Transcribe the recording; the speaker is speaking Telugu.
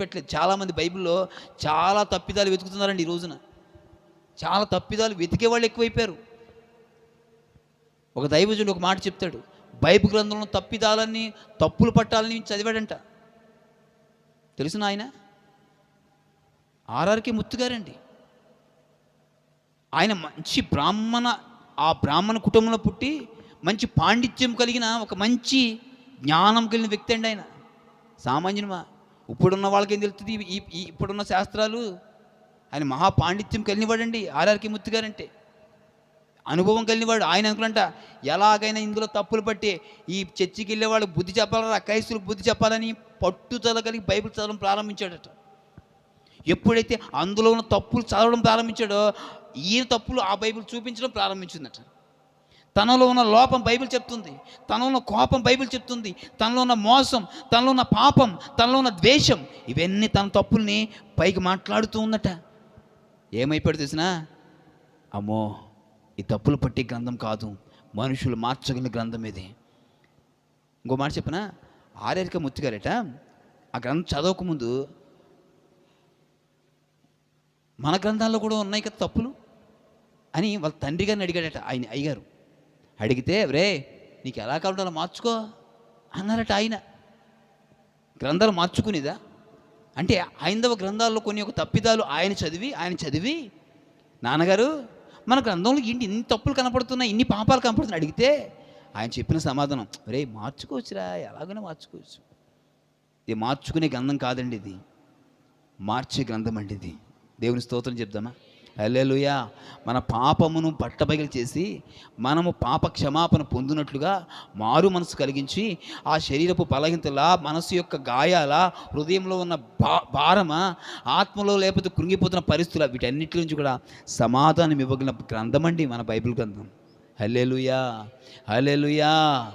విడిచిపెట్టలేదు చాలామంది బైబిల్లో చాలా తప్పిదాలు వెతుకుతున్నారండి ఈ రోజున. చాలా తప్పిదాలు వెతికే వాళ్ళు ఎక్కువైపోయారు. ఒక దైవజుడు ఒక మాట చెప్తాడు బైబిల్ గ్రంథంలో తప్పిదాలన్నీ తప్పులు పట్టాలని చదివాడంట. తెలుసునా ఆయన ఆర్ఆర్కే ముత్తుగారండి. ఆయన మంచి బ్రాహ్మణ ఆ బ్రాహ్మణ కుటుంబంలో పుట్టి మంచి పాండిత్యం కలిగిన ఒక మంచి జ్ఞానం కలిగిన వ్యక్తి అండి ఆయన. సామాన్యునిమా ఇప్పుడున్న వాళ్ళకి ఏం తెలుస్తుంది? ఈ ఇప్పుడున్న శాస్త్రాలు ఆయన మహాపాండిత్యం కలిగినవాడండి ఆర్ఆర్కి ముత్తు గారంటే. అనుభవం కలిగినవాడు ఆయన అనుకులంట ఎలాగైనా ఇందులో తప్పులు పట్టి ఈ చర్చికి వెళ్ళేవాళ్ళు బుద్ధి చెప్పాలని క్రైస్తులకు బుద్ధి చెప్పాలని పట్టుదల కలిగి బైబిల్ చదవడం ప్రారంభించాడట. ఎప్పుడైతే అందులో ఉన్న తప్పులు చదవడం ప్రారంభించాడో ఈయన తప్పులు ఆ బైబిల్ చూపించడం ప్రారంభించిందట. తనలో ఉన్న లోపం బైబిల్ చెప్తుంది. తనలో ఉన్న కోపం బైబిల్ చెప్తుంది. తనలో ఉన్న మోసం తనలో ఉన్న పాపం తనలో ఉన్న ద్వేషం ఇవన్నీ తన తప్పుల్ని పైకి మాట్లాడుతూ ఉందట. ఏమైపోయాడు తెలిసినా? అమ్మో ఈ తప్పులు పట్టే గ్రంథం కాదు. మనుషులు మార్చగలిగిన గ్రంథం ఇది. ఇంకో మాట చెప్పనా? ఆర్యరిక ముత్తిగారట. ఆ గ్రంథం చదవకముందు మన గ్రంథాల్లో కూడా ఉన్నాయి కదా తప్పులు అని వాళ్ళ తండ్రి గారిని అడిగాడట ఆయన అయ్యగారు. అడిగితే రే నీకు ఎలా కావాలంటే అలా మార్చుకో అన్నారట ఆయన. గ్రంథాలు మార్చుకునేదా? అంటే ఐందవ గ్రంథాల్లో కొన్ని ఒక తప్పిదాలు ఆయన చదివి ఆయన చదివి నాన్నగారు మన గ్రంథంలో ఏంటి ఇన్ని తప్పులు కనపడుతున్నాయి ఇన్ని పాపాలు కనపడుతున్నాయి అడిగితే ఆయన చెప్పిన సమాధానం రే మార్చుకోవచ్చురా ఎలాగైనా మార్చుకోవచ్చు. ఇది మార్చుకునే గ్రంథం కాదండి ఇది. మార్చే గ్రంథం అండి ఇది. దేవుని స్తోత్రం చెప్దామా? హల్లెలూయా. మన పాపమును పట్టబగిలి చేసి మనము పాప క్షమాపణ పొందినట్లుగా మారు మనసు కలిగించి ఆ శరీరపు బలహీనతల మనసు యొక్క గాయాల హృదయంలో ఉన్న భా భారమ ఆత్మలో లేకపోతే కృంగిపోతున్న పరిస్థితుల వీటన్నిటి నుంచి కూడా సమాధానం ఇవ్వగలిగిన గ్రంథం అండి మన బైబిల్ గ్రంథం. హల్లెలూయా. హల్లెలూయా.